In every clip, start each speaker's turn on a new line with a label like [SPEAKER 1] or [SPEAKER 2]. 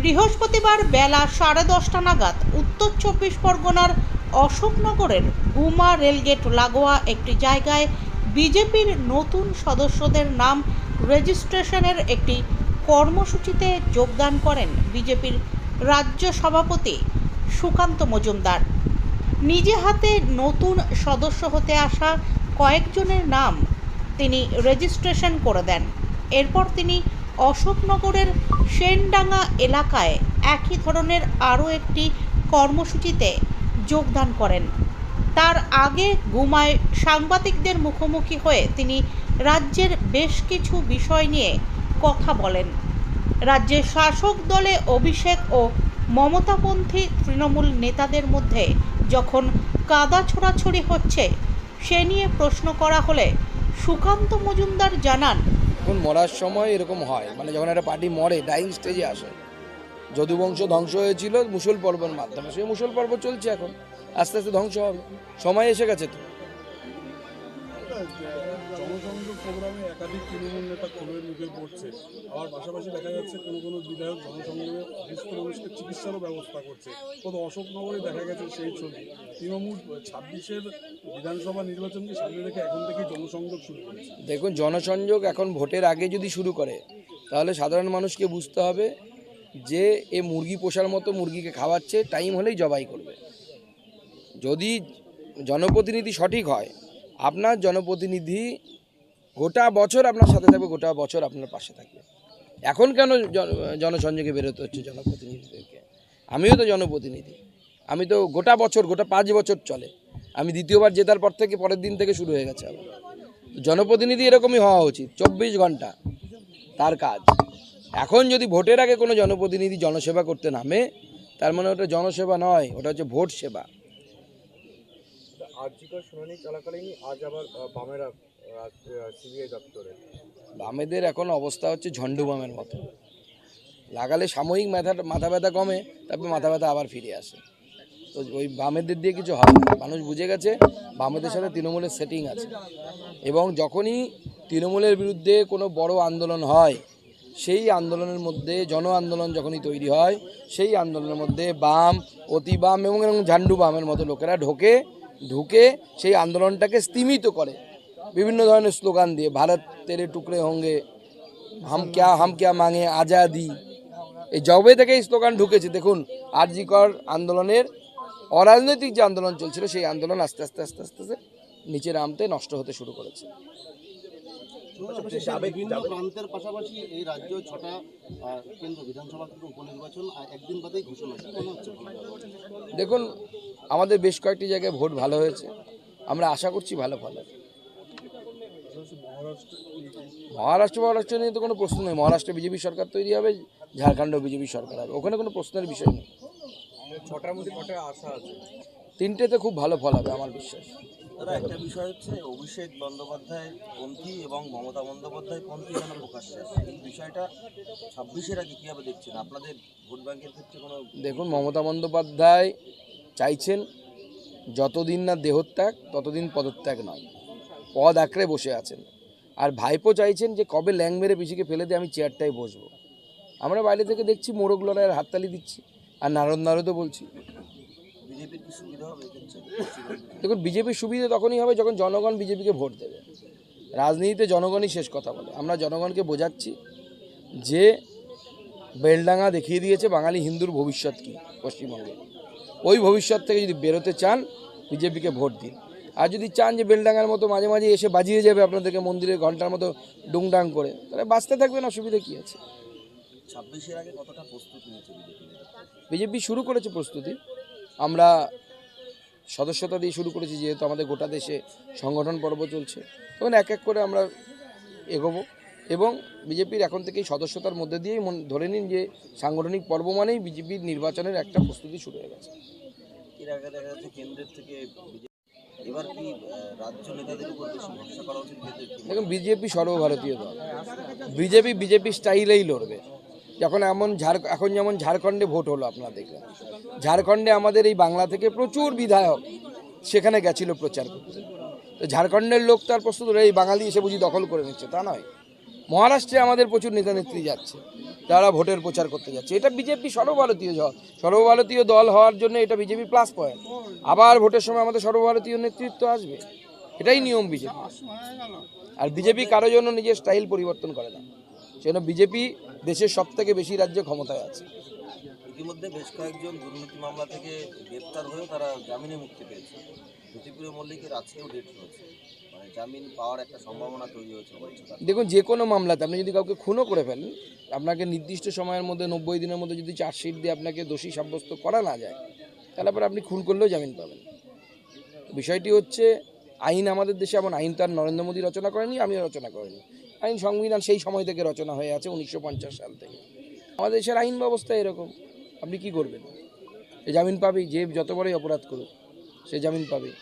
[SPEAKER 1] বৃহস্পতিবার বেলা সাড়ে দশটা নাগাদ উত্তর চব্বিশ পরগনার অশোকনগরের গুমা রেলগেট লাগোয়া একটি জায়গায় বিজেপির নতুন সদস্যদের নাম রেজিস্ট্রেশনের একটি কর্মসূচিতে যোগদান করেন বিজেপির রাজ্য সভাপতি সুকান্ত মজুমদার। নিজে হাতে নতুন সদস্য হতে আসা কয়েকজনের নাম তিনি রেজিস্ট্রেশন করে দেন। এরপর তিনি অশোকনগরের সেনডাঙ্গা এলাকায় একই ধরনের আরও একটি কর্মসূচিতে যোগদান করেন। তার আগে গুমায় সাংবাদিকদের মুখোমুখি হয়ে তিনি রাজ্যের বেশ কিছু বিষয় নিয়ে কথা বলেন। রাজ্যের শাসক দলে অভিষেক ও মমতাপন্থী তৃণমূল নেতাদের মধ্যে যখন কাদা ছোড়াছড়ি হচ্ছে, সে নিয়ে প্রশ্ন করা হলে সুকান্ত মজুমদার জানান
[SPEAKER 2] এখন মরার সময় এরকম হয়। মানে যখন একটা পার্টি মরে ডাইং স্টেজে আসে। যদুবংশ ধ্বংস হয়েছিল মুসল পর্বের মাধ্যমে। সেই মুসল পর্ব চলছে এখন। আস্তে আস্তে ধ্বংস হবে। সময় এসে গেছে তো।
[SPEAKER 3] প্রোগ্রামে একাধিক তৃণমূল নেতা খবরের মুখে পড়ছে। আবার পাশাপাশি দেখা যাচ্ছে কোনো কোনো বিধায়ক জনসংযোগে অসুস্থ মানুষকে চিকিৎসারও ব্যবস্থা করছে। কত অশোকনগরে দেখা গেছে সেই ছবি। তৃণমূল ছাব্বিশের বিধানসভা নির্বাচনকে সামনে রেখে এখন থেকেই জনসংযোগ শুরু করেছে।
[SPEAKER 2] দেখুন, জনসংযোগ এখন ভোটের আগে যদি শুরু করে, তাহলে সাধারণ মানুষকে বুঝতে হবে যে এ মুরগি পোষার মতো মুরগিকে খাওয়াচ্ছে, টাইম হলেই জবাই করবে। যদি জনপ্রতিনিধি সঠিক হয়, আপনার জনপ্রতিনিধি গোটা বছর আপনার সাথে থাকবে, গোটা বছর আপনার পাশে থাকবে। এখন কেন জন- জনসংযোগে বেরোতে হচ্ছে জনপ্রতিনিধিদেরকে? আমিও তো জনপ্রতিনিধি। আমি তো গোটা বছর, গোটা পাঁচ বছর চলে। আমি দ্বিতীয়বার জেতার পর থেকে, পরের দিন থেকে শুরু হয়ে গেছে আবার। জনপ্রতিনিধি এরকমই হওয়া উচিত, চব্বিশ ঘণ্টা তার কাজ। এখন যদি ভোটের আগে কোনো জনপ্রতিনিধি জনসেবা করতে নামে, তার মানে ওটা জনসেবা নয়, ওটা হচ্ছে ভোট সেবা।
[SPEAKER 4] আজ আবার বামেরা
[SPEAKER 2] বামেদের এখন অবস্থা হচ্ছে ঝন্ডু বামের মতো। লাগালে সাময়িক মাথা মাথা ব্যথা কমে, তারপর মাথা ব্যথা আবার ফিরে আসে। তো ওই বামেদের দিয়ে কিছু হবে না। মানুষ বুঝে গেছে বামেদের সাথে তৃণমূলের সেটিং আছে। এবং যখনই তৃণমূলের বিরুদ্ধে কোনো বড় আন্দোলন হয়, সেই আন্দোলনের মধ্যে, জন আন্দোলন যখনই তৈরি হয়, সেই আন্দোলনের মধ্যে বাম, অতি বাম এবং ঝান্ডু বামের মতো লোকেরা ঢোকে, ঢুকে সেই আন্দোলনটাকে স্তিমিত করে। বিভিন্ন ধরনের স্লোগান দিয়ে ভারত তেরে টুকরে হোঙ্গে হাম ক্যা হাম ক্যা মাঙে আজাদি। এই জবে থেকে এই স্লোগান ঢুকেছে। দেখুন আরজিকর আন্দোলনের অরাজনৈতিক যে আন্দোলন চলছিল সেই আন্দোলন আস্তে আস্তে আস্তে আস্তে আস্তে নিচে নামতে নষ্ট হতে শুরু করেছে।
[SPEAKER 5] বিভিন্ন প্রান্তের পাশাপাশি এই রাজ্য ছটা কেন্দ্র বিধানসভা কেন্দ্র উপনির্বাচন একদিন বাদেই ঘোষণা কি হচ্ছে?
[SPEAKER 2] দেখুন আমাদের বেশ কয়েকটি জায়গায় ভোট ভালো হয়েছে। আমরা আশা করছি ভালো ফল হবে। মহারাষ্ট্র মহারাষ্ট্র নিয়ে তো কোনো প্রশ্ন নেই। মহারাষ্ট্রে বিজেপি সরকার তৈরি হবে ঝাড়খণ্ডেও বিজেপি সরকার হবে। ওখানে কোনো প্রশ্নের বিষয় নেই।
[SPEAKER 4] ছটার মধ্যে কটা আশা আছে
[SPEAKER 2] তিনটেতে খুব ভালো ফল হবে আমার বিশ্বাস।
[SPEAKER 6] দাদা একটা বিষয় হচ্ছে অভিষেক বন্দ্যোপাধ্যায় পন্থী এবং মমতা বন্দ্যোপাধ্যায় পন্থী যেন প্রকাশ্যে এই বিষয়টা ছাব্বিশের আগে কীভাবে দেখছেন? আপনাদের ভোট ব্যাংকের ক্ষেত্রে কোনো
[SPEAKER 2] দেখুন মমতা বন্দ্যোপাধ্যায় চাইছেন যতদিন না দেহত্যাগ ততদিন পদত্যাগ নয়। পদ আঁকড়ে বসে আছেন। আর ভাইপো চাইছেন যে কবে ল্যাং মেরে পিসিকে ফেলে দিয়ে আমি চেয়ারটায় বসবো। আমরা বাইরে থেকে দেখছি মোরগ লড়াইয়ের হাততালি দিচ্ছি আর নারদ নারদও বলছি।
[SPEAKER 6] সুবিধা
[SPEAKER 2] দেখুন বিজেপির সুবিধা তখনই হবে যখন জনগণ বিজেপিকে ভোট দেবে। রাজনীতিতে জনগণই শেষ কথা বলে। আমরা জনগণকে বোঝাচ্ছি যে বেলডাঙ্গা দেখিয়ে দিয়েছে বাঙালি হিন্দুর ভবিষ্যৎ কী পশ্চিমবঙ্গে। ওই ভবিষ্যৎ থেকে যদি বেরোতে চান বিজেপিকে ভোট দিন। আর যদি চান যে বেলডাঙ্গার মতো মাঝে মাঝে এসে বাজিয়ে যাবে আপনাদেরকে মন্দিরের ঘণ্টার মতো ডুংডাং করে তাহলে বাঁচতে থাকবেন অসুবিধা কী আছে?
[SPEAKER 6] ছাব্বিশের আগে কতটা প্রস্তুত বিজেপি
[SPEAKER 2] শুরু করেছে প্রস্তুতি। আমরা সদস্যতা দিয়ে শুরু করেছি যেহেতু আমাদের গোটা দেশে সংগঠন পর্ব চলছে। তখন এক এক করে আমরা এগোবো এবং বিজেপির এখন থেকেই সদস্যতার মধ্যে দিয়েই মন- ধরে নিন যে সাংগঠনিক পর্ব মানেই বিজেপির নির্বাচনের একটা প্রস্তুতি শুরু হয়ে গেছে।
[SPEAKER 6] এর আগে দেখা যাচ্ছে কেন্দ্রের থেকে এবার কি রাজ্য নেতাদের উপর করা উচিত
[SPEAKER 2] দেখুন, বিজেপি সর্বভারতীয় দল। বিজেপি বিজেপি স্টাইলেই লড়বে। যখন এমন ঝাড়, এখন যেমন ঝাড়খণ্ডে ভোট হলো আপনারা দেখলেন। ঝাড়খণ্ডে আমাদের এই বাংলা থেকে প্রচুর বিধায়ক সেখানে গেছিল প্রচার করতে। ঝাড়খণ্ডের লোক তার প্রস্তুত এই বাঙালি এসে বুঝি দখল করে নিচ্ছে, তা নয়। মহারাষ্ট্রে আমাদের প্রচুর নেতা নেত্রী যাচ্ছে। তারা ভোটের প্রচার করতে যাচ্ছে। এটা বিজেপি সর্বভারতীয় দল। সর্বভারতীয় দল হওয়ার জন্য এটা বিজেপি প্লাস পয়েন্ট আবার ভোটের সময় আমাদের সর্বভারতীয় নেতৃত্ব আসবে। এটাই নিয়ম বিজেপি। আর বিজেপি কারও জন্য নিজের স্টাইল পরিবর্তন করে না। সেজন্য বিজেপি দেশের সব থেকে বেশি রাজ্যে ক্ষমতায় আছে।
[SPEAKER 6] ইতিমধ্যে বেশ কয়েকজন দুর্নীতি মামলা থেকে গ্রেপ্তার হয়েও তারা জামিনে মুক্তি পেয়েছে। মল্লিকের আজকেও ডেট জামিন পাওয়ার একটা সম্ভাবনা তৈরি হয়েছে
[SPEAKER 2] দেখুন, যে কোনো মামলাতে আপনি যদি কাউকে খুনও করে ফেলেন, আপনাকে নির্দিষ্ট সময়ের মধ্যে, নব্বই দিনের মধ্যে যদি চার্জশিট দিয়ে আপনাকে দোষী সাব্যস্ত করা না যায়, তাহলে পরে আপনি খুন করলেও জামিন পাবেন। বিষয়টি হচ্ছে, আইন আমাদের দেশে এমন, আইন তার নরেন্দ্র মোদী রচনা করেনি, আমিও রচনা করিনি। আইন সংবিধান সেই সময় থেকে রচনা হয়ে আছে, উনিশশো পঞ্চাশ সাল থেকে। আমাদের দেশের আইন ব্যবস্থা এরকম, আপনি কি করবেন? সে জামিন পাবেই, যে যত বড়ই অপরাধ করুক, সে জামিন পাবেই।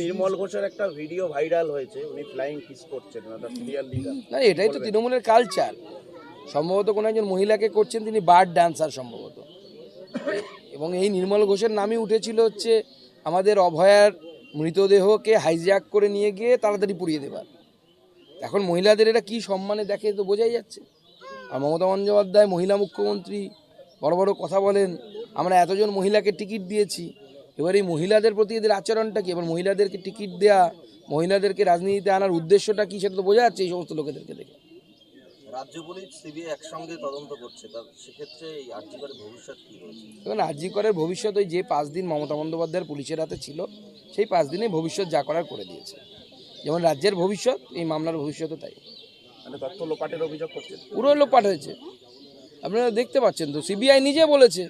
[SPEAKER 7] নির্মল ঘোষের একটা ভিডিও ভাইরাল হয়েছে, উনি ফ্লাইং কিস করছেন
[SPEAKER 2] না, এটাই তো তৃণমূলের কালচার সম্ভবত কোনো একজন মহিলাকে করছেন, তিনি বার্ড ডান্সার সম্ভবত। এবং এই নির্মল ঘোষের নামই উঠেছিল হচ্ছে আমাদের অভয়ার মৃতদেহকে হাইজ্যাক করে নিয়ে গিয়ে তাড়াতাড়ি পুড়িয়ে দেবার। এখন মহিলাদের এটা কি সম্মানে দেখে তো বোঝাই যাচ্ছে। আর মমতা বন্দ্যোপাধ্যায়, মহিলা মুখ্যমন্ত্রী, বড় বড় কথা বলেন, আমরা এতজন মহিলাকে টিকিট দিয়েছি এবার এই মহিলাদের প্রতি এদের আচরণটা কি? এবার মহিলাদেরকে টিকিট দেয়া মহিলাদেরকে রাজনীতিতে আনার উদ্দেশ্যটা কি সেটা তো বোঝা যাচ্ছে এই সমস্ত লোকেদেরকে দেখে।
[SPEAKER 6] রাজ্য পুলিশ সিবিআই একসঙ্গে তদন্ত করছে। তার সেক্ষেত্রে এই আর্যিকরের ভবিষ্যৎ কী রয়েছে?
[SPEAKER 2] ওই যে পাঁচ দিন মমতা বন্দ্যোপাধ্যায়ের পুলিশের হাতে ছিল সেই পাঁচ দিনে ভবিষ্যৎ যা করার করে দিয়েছে। যেমন রাজ্যের ভবিষ্যৎ এই মামলার ভবিষ্যৎও তাই।
[SPEAKER 7] মানে তথ্য লোপাটের অভিযোগ করছেন
[SPEAKER 2] পুরো লোপাট হয়েছে। আপনারা দেখতে পাচ্ছেন তো সিবিআই নিজে বলেছে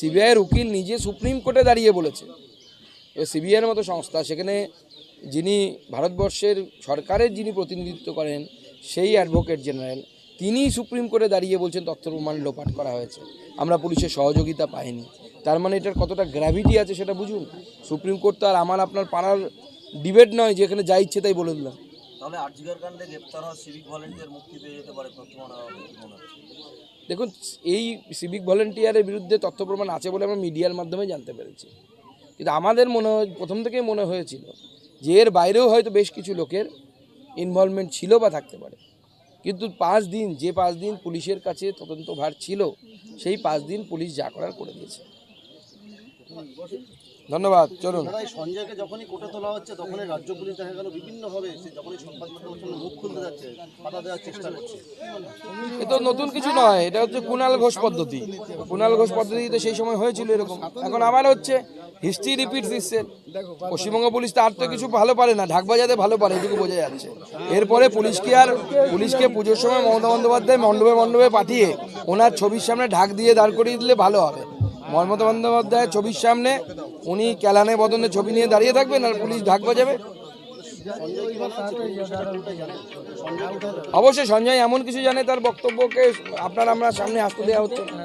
[SPEAKER 2] সিবিআইয়ের উকিল নিজে সুপ্রিম কোর্টে দাঁড়িয়ে বলেছে। এবার সিবিআইয়ের মতো সংস্থা, সেখানে যিনি ভারতবর্ষের সরকারের যিনি প্রতিনিধিত্ব করেন, সেই অ্যাডভোকেট জেনারেল তিনি সুপ্রিম কোর্টে দাঁড়িয়ে বলছেন তথ্য প্রমাণ লোপাট করা হয়েছে। আমরা পুলিশের সহযোগিতা পাইনি। তার মানে এটার কতটা গ্র্যাভিটি আছে সেটা বুঝুন? সুপ্রিম কোর্ট তো আর আমার, আপনার পাড়ার ডিবেট নয়, যেখানে যা ইচ্ছে তাই বলে দিলাম।
[SPEAKER 6] তাহলে আর্যিকর কাণ্ডে গ্রেপ্তার হওয়া সিভিক ভলেন্টিয়ার মুক্তি পেয়ে যেতে পারে
[SPEAKER 2] দেখুন, এই সিভিক ভলেন্টিয়ারের বিরুদ্ধে তথ্য প্রমাণ আছে বলে আমরা মিডিয়ার মাধ্যমে জানতে পেরেছি। কিন্তু আমাদের মনে প্রথম থেকেই মনে হয়েছিল যে এর বাইরেও হয়তো বেশ কিছু লোকের ইনভলভমেন্ট ছিল বা থাকতে পারে। কিন্তু পাঁচ দিন, যে পাঁচ দিন পুলিশের কাছে তদন্তভার ছিল, সেই পাঁচ দিন পুলিশ যা করার করে দিয়েছে। ধন্যবাদ চলুন।
[SPEAKER 5] সঞ্জয়কে যখনই তোলা হচ্ছে তখনই রাজ্য পুলিশ দেখা গেল বিভিন্নভাবে সে যখনই সংবাদ মাধ্যমের মুখ খুলতে যাচ্ছে বাধা দেওয়ার চেষ্টা করছে।
[SPEAKER 2] এ তো নতুন কিছু নয় এটা হচ্ছে কুণাল ঘোষ পদ্ধতি। কুণাল ঘোষ পদ্ধতিতে সেই সময় হয়েছিল এরকম। এখন আবার হচ্ছে হিস্ট্রি রিপিট দিচ্ছে পশ্চিমবঙ্গ পুলিশ তো আর তো কিছু ভালো পারে না ঢাক বাজাতে ভালো পারে এটুকু বোঝা যাচ্ছে। এরপরে পুলিশকে আর পুলিশকে পুজোর সময় মমতা বন্দ্যোপাধ্যায় মণ্ডপে মণ্ডপে পাঠিয়ে ওনার ছবির সামনে ঢাক দিয়ে দাঁড় করিয়ে দিলে ভালো হবে। মমতা বন্দ্যোপাধ্যায় ছবির সামনে উনি ক্যালানে বদনে ছবি নিয়ে দাঁড়িয়ে থাকবেন আর পুলিশ ঢাক বাজাবে অবশ্যই সঞ্জয় এমন কিছু জানে তার বক্তব্যকে আপনার আমরা সামনে আসতে দেওয়া হচ্ছে না।